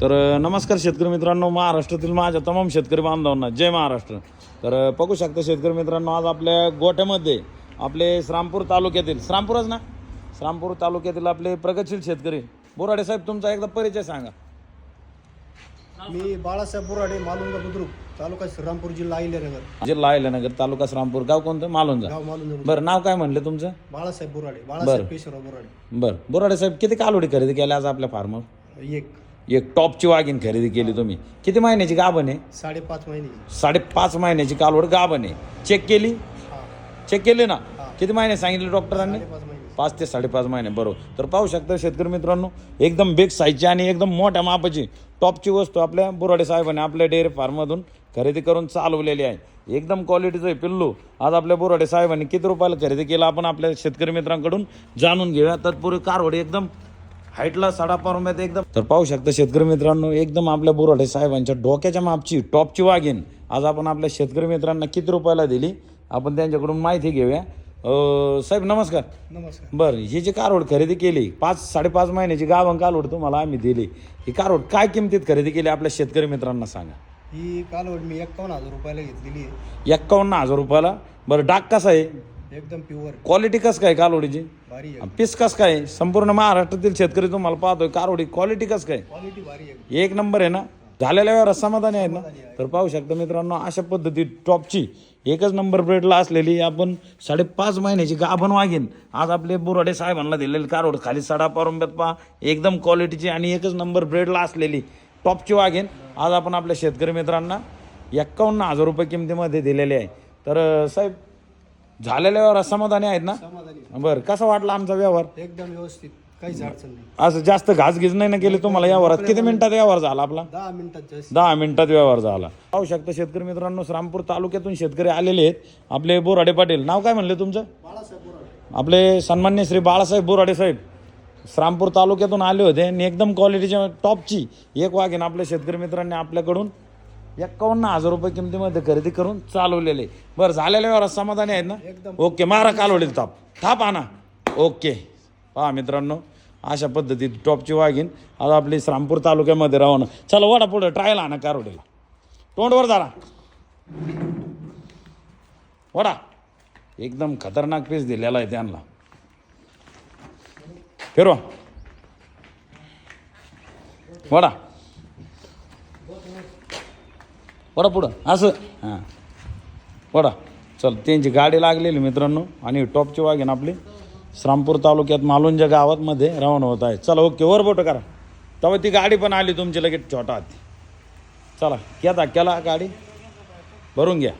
तर नमस्कार शेतकरी मित्रांनो. महाराष्ट्रातील माझ्या तमाम शेतकरी बांधवांना जय महाराष्ट्र. तर बघू शकता शेतकरी मित्रांनो आज आपल्या गोट्यामध्ये आपले श्रामपूर तालुक्यातील श्रामपूरच ना? श्रामपूर तालुक्यातील आपले प्रगतशील शेतकरी. बोराडे साहेब तुमचा एकदा परिचय सांगा. मी बाळासाहेब बोराडे मालुंगा बुद्रुक तालुका श्रीरामपूर जिल्हा अहिल्यानगर. जिल्हा अहिल्यानगर तालुका श्रामपूर. गाव कोणतं? मालुंजा गाव मालुंगा बरं नाव काय म्हणलं तुमचं? बाळासाहेब बोराडे बाळासाहेब पेशवराव बोराडे. बरं. बोराडे साहेब किती कालोडी खरेदी केल्या आज आपल्या फार्मवर एक. एक टॉपची वाघीण खरेदी केली तुम्ही. किती महिन्याची गाभण आहे? साडेपाच महिने. साडेपाच महिन्याची कालवड गाभण आहे. चेक केली? हा. चेक केली ना. किती महिने सांगितले डॉक्टरांनी? पाच ते साडेपाच महिने बरोबर. तर पाहू शकता शेतकरी मित्रांनो एकदम बिग साईजची आणि एकदम मोठ्या मापाची टॉपची वस्तू आपल्या बुराडे साहेबांनी आपल्या डेअरी फार्ममधून खरेदी करून चालवलेली आहे. एकदम क्वालिटीचं आहे पिल्लू. आज आपल्या बोराडे साहेबांनी किती रुपयाला खरेदी केलं आपण आपल्या शेतकरी मित्रांकडून जाणून घेऊया. तत्पूर्वी कारवडी एकदम हाईटला साडा पारुंब्यात एकदम. तर पाहू शकता शेतकरी मित्रांनो एकदम आपल्या बोराडे साहेबांच्या डोक्याच्या मापची टॉपची वाघीन आज आपण आपल्या शेतकरी मित्रांना किती रुपयाला दिली आपण त्यांच्याकडून माहिती घेऊया. साहेब नमस्कार. नमस्कार. बरं ही जी कारवड खरेदी केली पाच साडेपाच महिन्याची गावं कालवड तुम्हाला आम्ही दिली. ही कारवड काय किमतीत खरेदी केली आपल्या शेतकरी मित्रांना सांगा. ही कालवड मी एक्कावन्न हजार रुपयाला घेतलेली आहे. एक्कावन्न हजार रुपयाला. बरं डाक कसा आहे? एकदम प्युअर क्वालिटी कसं काय कालवडीची भारी आहे. पीस कसं काय संपूर्ण महाराष्ट्रातील शेतकरी तुम्हाला पाहतोय कारवडी क्वालिटी कसं काय क्वालिटी भारी आहे. एक नंबर आहे ना? झालेल्या व्यवहारात समाधानी आहेत ना? तर पाहू शकता मित्रांनो अशा पद्धती टॉपची एकच नंबर ब्रेडला असलेली आपण साडेपाच महिन्याची गाभण वाघीन आज आपले बोराडे साहेबांना दिलेली कारवड खाली सडा पारुंब्यात पहा. एकदम क्वालिटीची आणि एकच नंबर ब्रेडला असलेली टॉपची वाघीन आज आपण आपल्या शेतकरी मित्रांना एक्कावन्न हजार रुपये किमतीमध्ये दिलेले आहे. तर अं, साहेब झालेल्या व्यवहारात समाधानी आहेत ना? समाधानी बरं कसा वाटला आमचा व्यवहार? एकदम व्यवस्थित. काहीच अडचण नाही. असं जास्त घासघीस नाही ना केली तुम्हाला व्यवहारात? किती मिनिटात व्यवहार झाला आपला? दहा मिनिटात जास्त. दहा मिनिटात व्यवहार झाला. पाहू शकता शेतकरी मित्रांनो श्रामपूर तालुक्यातून शेतकरी आलेले आहेत. आपले बोराडे पाटील नाव काय म्हणले तुमचं? बाळासाहेब बोराडे. आपले सन्मान्य श्री बाळासाहेब बोराडे साहेब श्रामपूर तालुक्यातून आले होते आणि एकदम क्वालिटीच्या टॉपची एक वाघीण आपल्या शेतकरी मित्रांनी आपल्याकडून. एक्कावन्न हजार रुपये किमतीमध्ये खरेदी करून चालवलेले. बरं झालेल्या व्यवहारात समाधानी आहेत ना? एकदम. ओके मारा कालवडील ताप. थाप आणा. ओके. पहा मित्रांनो अशा पद्धतीत टॉपची वाघीण आज आपली श्रामपूर तालुक्यामध्ये राहणं चला वडा पुढे ट्रायल आणा कारवडीला तोंडवर झाला वडा. एकदम खतरनाक पीस दिलेला आहे त्यांना. फिरवा. वडा. वडा पुढं असं. हां. वडा चल त्यांची गाडी लागलेली मित्रांनो आणि टॉपची वाघीण आपली. श्रामपूर तालुक्यात मालुंजा गावातमध्ये रवाना होत आहे. चला ओके वर बोट करा. तेव्हा ती गाडी पण आली तुमची लगेच छोटा चला केला केला गाडी. भरून घ्या.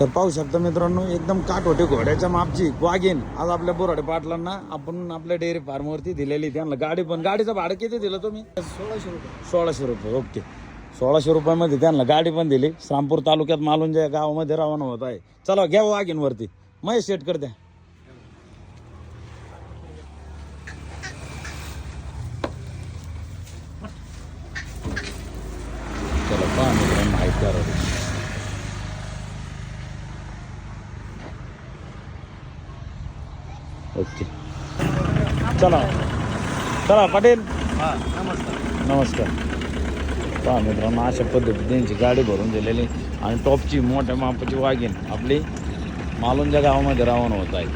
तर पाहू शकता मित्रांनो एकदम काठोटी घोड्याच्या मापची वाघीन आज आपल्या बोराडे पाटलांना आपण आपल्या डेअरी फार्मवरती दिलेली त्यांना गाडी पण गाडीचं भाडं किती दिलं तुम्ही? सोळाशे रुपये. सोळाशे रुपये ओके. सोळाशे रुपयामध्ये त्यांना गाडी पण दिली. श्रामपूर तालुक्यात मालुंजा गावामध्ये रवाना होत आहे. चला घ्या वाघीन वरती. महेश शेट कर द्या चला पहा माहिती ओके. चला. चला पाटील. नमस्कार. नमस्कार. पहा मित्रांनो अशा पद्धतीने त्यांची गाडी भरून दिलेली आणि टॉपची मोठ्या मापाची वाघीण आपली मालूनच्या गावामध्ये रावण होत आहे.